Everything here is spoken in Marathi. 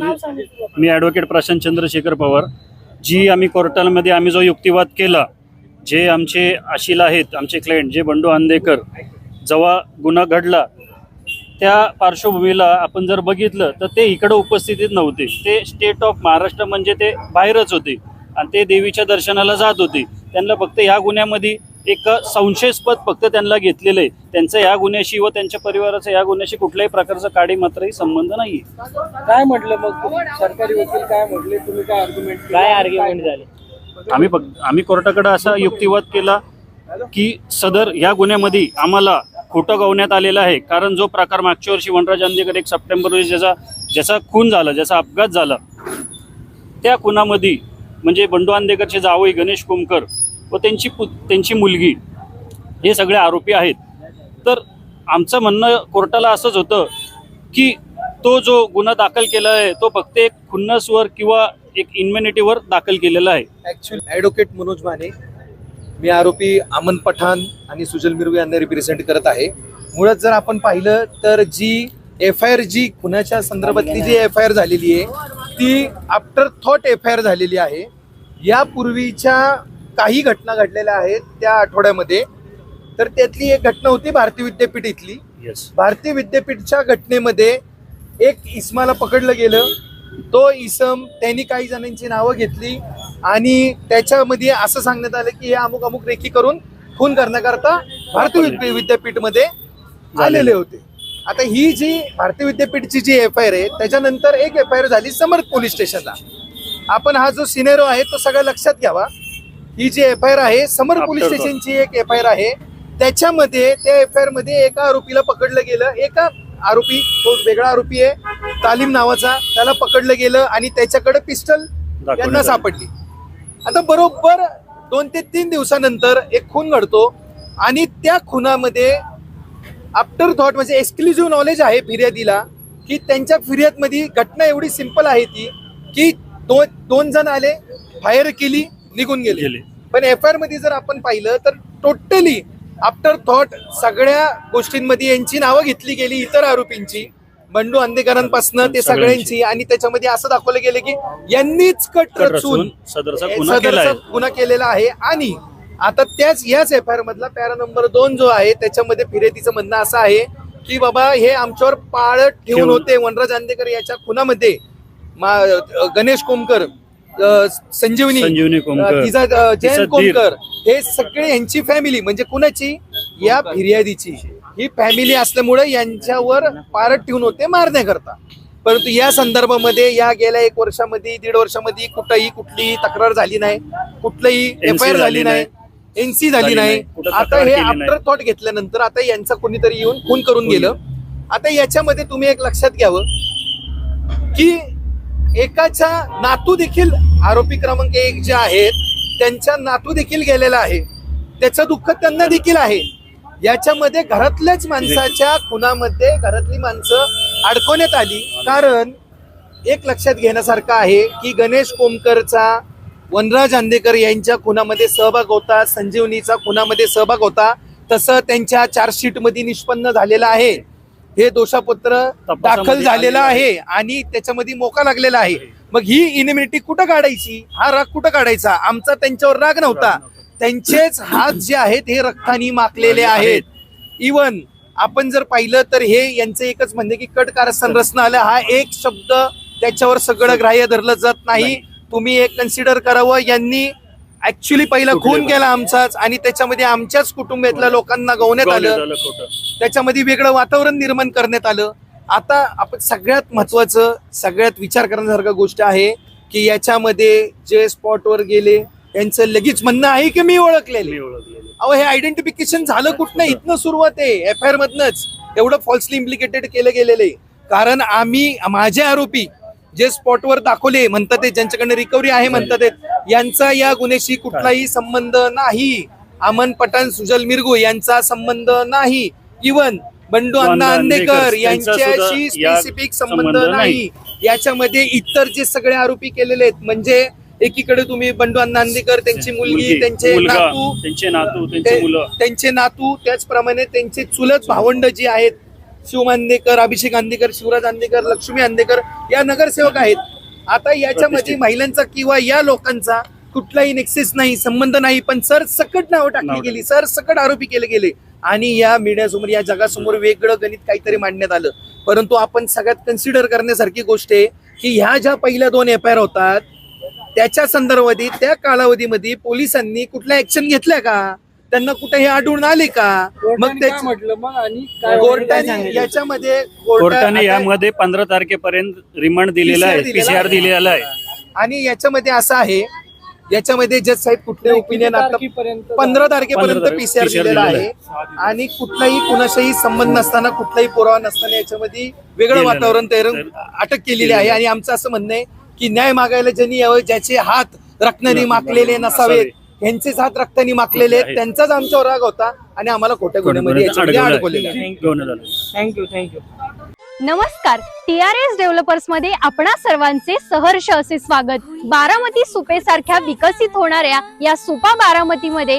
मी ॲडव्होकेट प्रशांत चंद्रशेखर पवार. जी आम्ही कोर्टामध्ये आम्ही जो युक्तिवाद केला जे आमचे आशिल आहेत आमचे क्लायंट जे बंडू आंदेकर जेव्हा गुन्हा घडला त्या पार्श्वभूमीला आपण जर बघितलं तर ते इकडं उपस्थितीत नव्हते. ते स्टेट ऑफ महाराष्ट्र म्हणजे ते बाहेरच होते. आणि ते देवीच्या दर्शनाला जात होते. त्यांना फक्त या गुन्ह्यामध्ये एक संशयास्पद फक्त त्यांना घेतलेलं आहे. त्यांचा या गुन्ह्याशी व त्यांच्या परिवाराचा या गुन्ह्याशी कुठल्याही प्रकारचा काडी मात्रही संबंध नाही काय म्हटलं मग तुम्ही? सरकारी वकील काय म्हटले? तुम्ही काय आर्ग्युमेंट काय आर्ग्युमेंट झाले? आम्ही फक्त आम्ही कोर्टाकडे असा युक्तिवाद केला की सदर या गुन्ह्यामध्ये आम्हाला खोटं गवण्यात आलेलं आहे. कारण जो प्रकार मागच्या वर्षी वनराज एक सप्टेंबर रोजी ज्याचा ज्याचा खून झाला ज्याचा अपघात झाला त्या खुनामध्ये म्हणजे बंडू आंदेकरचे जावई गणेश कोमकर व त्यांची पु त्यांची मुलगी. हे सगळे आरोपी आहेत. तर आमचं म्हणणं कोर्टाला असंच होतं की तो जो गुन्हा दाखल केला आहे तो फक्त एक खुन्नसवर किंवा एक इन्म्युनिटीवर दाखल केलेला आहे. ॲक्च्युअली ॲडव्होकेट मनोज माने मी आरोपी अमन पठाण आणि सुजल मिरवे यांना रिप्रेझेंट करत आहे. मुळात जर आपण पाहिलं तर जी एफ आय आर जी खुनाच्या संदर्भातली जी एफ आय आर झालेली आहे ती after thought F I R झालेली आहे. यापूर्वीच्या काही घटना घडलेल्या आहेत त्या आठवड्यामध्ये. तर त्यातली एक घटना होती भारतीय विद्यापीठ इथली. येस भारतीय विद्यापीठच्या घटनेमध्ये एक इसमाला पकडलं गेलं. तो इसम त्यांनी काही जणांची नावं घेतली आणि त्याच्यामध्ये असं सांगण्यात आलं की हे अमुक अमुक रेखी करून खून करण्याकरता भारतीय विद्या- विद्यापीठमध्ये आलेले होते. आता ही जी भारतीय विद्यापीठची जी एफ आय आर आहे त्याच्यानंतर एक एफ आय आर झाली समर्थ पोलीस स्टेशनला. आपण हा जो सिनेरो आहे तो सगळा लक्षात घ्यावा. ही जी एफ आय आर आहे समर पोलीस. स्टेशनची एक एफ आय आर आहे त्याच्यामध्ये त्या एफ आय आरमध्ये एका आरोपीला पकडलं गेलं एका आरोपी तो वेगळा आरोपी आहे तालीम नावाचा त्याला पकडलं गेलं आणि त्याच्याकडे पिस्टल दाखवण्यात यांना आलं. सापडली आता बरोबर दोन ते तीन दिवसानंतर एक खून घडतो आणि त्या खुनामध्ये आफ्टर थॉट म्हणजे एक्सक्लुझिव्ह नॉलेज आहे फिर्यादीला की त्यांच्या फिर्यादमध्ये घटना एवढी सिंपल आहे ती की दोन दोन जण आले फायर केली निघून गेले. पण एफ आय आरमध्ये जर आपण पाहिलं तर टोटली आफ्टर थॉट सगळ्या गोष्टींमध्ये यांची नावं घेतली गेली इतर आरोपींची. बंडू अंधेकरांपासून ते सगळ्यांची. आणि त्याच्यामध्ये असं दाखवलं गेलं की यांनीच कट रचून सदरचा गुन्हा केलेला आहे. आणि आता त्याच याच एफ आय आर मधला पॅरा नंबर दोन जो आहे त्याच्यामध्ये फिर्यादीचं म्हणणं असं आहे की बाबा हे आमच्यावर पाळत ठेवून. होते. वनराज आंदेकर याच्या खुनामध्ये. गणेश कोमकर संजीवनी. संजीवनी कोमकर, तिचा अ, तिचा जयंत. कोमकर. हे सगळे यांची फॅमिली म्हणजे कुणाची? या फिर्यादीची. ही फॅमिली असल्यामुळे यांच्यावर पारट ठेवून होते मारण्याकरता. परंतु या संदर्भामध्ये या गेल्या एक वर्षामध्ये दीड वर्षामध्ये कुठंही कुठलीही तक्रार झाली नाही. कुठलंही एफ आय आर झाली झाली नाही. एनसी झाली झाली नाही. नाही. कुठं आता तक्रार हे केली नाही. आफ्टर थॉट घेतल्यानंतर आता यांचा कोणीतरी येऊन खून करून गेलं. आता याच्यामध्ये तुम्ही एक लक्षात घ्यावं की एकाच्या नातू देखील आरोपी क्रमांक एक जे आहेत त्यांच्या नातू देखील गेलेला आहे. त्याचं दुःख त्यांना देखील आहे. याच्यामध्ये घरातल्याच माणसाच्या खुनामध्ये घरातली माणसं अडकवण्यात आली. कारण एक लक्षात घेण्यासारखं आहे की गणेश कोमकरचा वनराज आंदेकर यांच्या खुनामध्ये सहभाग होता संजीवनीचा खुनामध्ये सहभाग होता. तसं त्यांच्या चार्जशीटमध्ये निष्पन्न झालेलं आहे. हे दोषापत्र दाखल झालेलं आहे. आणि त्याच्यामध्ये मोका लागलेला आहे. मग ही इनिमिनिटी कुठं काढायची? हा राग कुठं काढायचा? आमचा त्यांच्यावर राग नव्हता. त्यांचेच हात जे आहेत हे रक्तानी माखलेले आहेत. इवन आपण जर पाहिलं तर हे यांचं एकच म्हणजे की कट आलं हा एक शब्द त्याच्यावर सगळं ग्राह्य धरलं जात नाही. तुम्ही एक कन्सिडर करावं. यांनी ऍक्च्युली पहिला खून. केला आमचाच आणि त्याच्यामध्ये आमच्याच कुटुंबातल्या लोकांना गवण्यात आलं. त्याच्यामध्ये वेगळं वातावरण निर्माण करण्यात आलं. आता आपण सगळ्यात महत्वाचं सगळ्यात विचार करण्यासारखं गोष्ट आहे की याच्यामध्ये जे स्पॉटवर गेले यांचं लगेच म्हणणं आहे की मी ओळखलेले? ओळखलेलं. अहो हे आयडेंटिफिकेशन झालं कुठनं? इथनं सुरुवात आहे. एफ आय आर मधनच. एवढं फॉल्सली इम्प्लिकेटेड केलं गेलेलं आहे कारण आम्ही माझे आरोपी जे स्पॉटवर दाखवले म्हणतात ते ज्यांच्याकडे रिकव्हरी आहे म्हणतात यांचा या गुन्ह्याशी कुठलाही संबंध नाही. अमन पठाण सुजल मिरगू यांचा संबंध नाही. इवन बंडू अण्णा त्यांचा यांच्याशी स्पेसिफिक संबंध नाही. याच्यामध्ये इतर जे सगळे आरोपी केलेले आहेत म्हणजे एकीकडे तुम्ही बंडू अण्णा अंधेकर त्यांची मुलगी त्यांचे नातू त्यांचे नातू त्यांचे नातू त्याचप्रमाणे त्यांचे चुलत. भावंड जी आहेत शिवम अंदेकर अभिषेक अंदेकर शिवराज अंदेकर लक्ष्मी अंदेकर या नगरसेवक आहेत. आता याच्यामध्ये. महिलांचा किंवा या लोकांचा कुठलाही नेक्सेस नाही संबंध नाही पण सर सकट नावं टाकली गेली. सर सकट आरोपी केले गेले. आणि या मीडियासमोर या जगासमोर वेगळं गणित काहीतरी मांडण्यात आलं. परंतु आपण सगळ्यात कन्सिडर करण्यासारखी गोष्ट आहे की ह्या ज्या पहिल्या दोन एफ आय आर होतात त्याच्या संदर्भात त्या कालावधीमध्ये पोलिसांनी कुठल्या ऍक्शन घेतल्या का? त्यांना कुठे हे आढळून आले का? मग त्याच म्हटलं मग? आणि काय कोर्टाने याच्यामध्ये कोर्टा- कोर्टाने आता- यामध्ये पंधरा तारखेपर्यंत रिमांड दिलेला आहे PCR पीसीआर. दिलेला आहे. आणि याच्यामध्ये असं आहे याच्यामध्ये जज साहेब कुठले ओपिनियन आता तारखेपर्यंत पंधरा तारखेपर्यंत पंधरा पीसीआर PCR दिलेला आहे. आणि कुठलाही कुणाशाही संबंध नसताना कुठलाही पुरावा नसताना याच्यामध्ये वेगळं दिलेलं वातावरण तयार तर- अटक केलेली आहे. आणि आमचं असं म्हणणं आहे की न्याय मागायला ज्यांनी यावं ज्याचे हात रक्ताने माखलेले नसावेत यांचेच हात रक्ताने माखलेले आहेत. त्यांचाच आमच्यावर राग होता आणि आम्हाला खोट्या गुन्ह्यामध्ये अडकवलेलं आहे थँक्यू थँक्यू नमस्कार टी आर एस डेव्हलपर्समध्ये आपणा सर्वांचे सहर्ष असे स्वागत. बारामती सुपे सारख्या विकसित होणाऱ्या या सुपा बारामतीमध्ये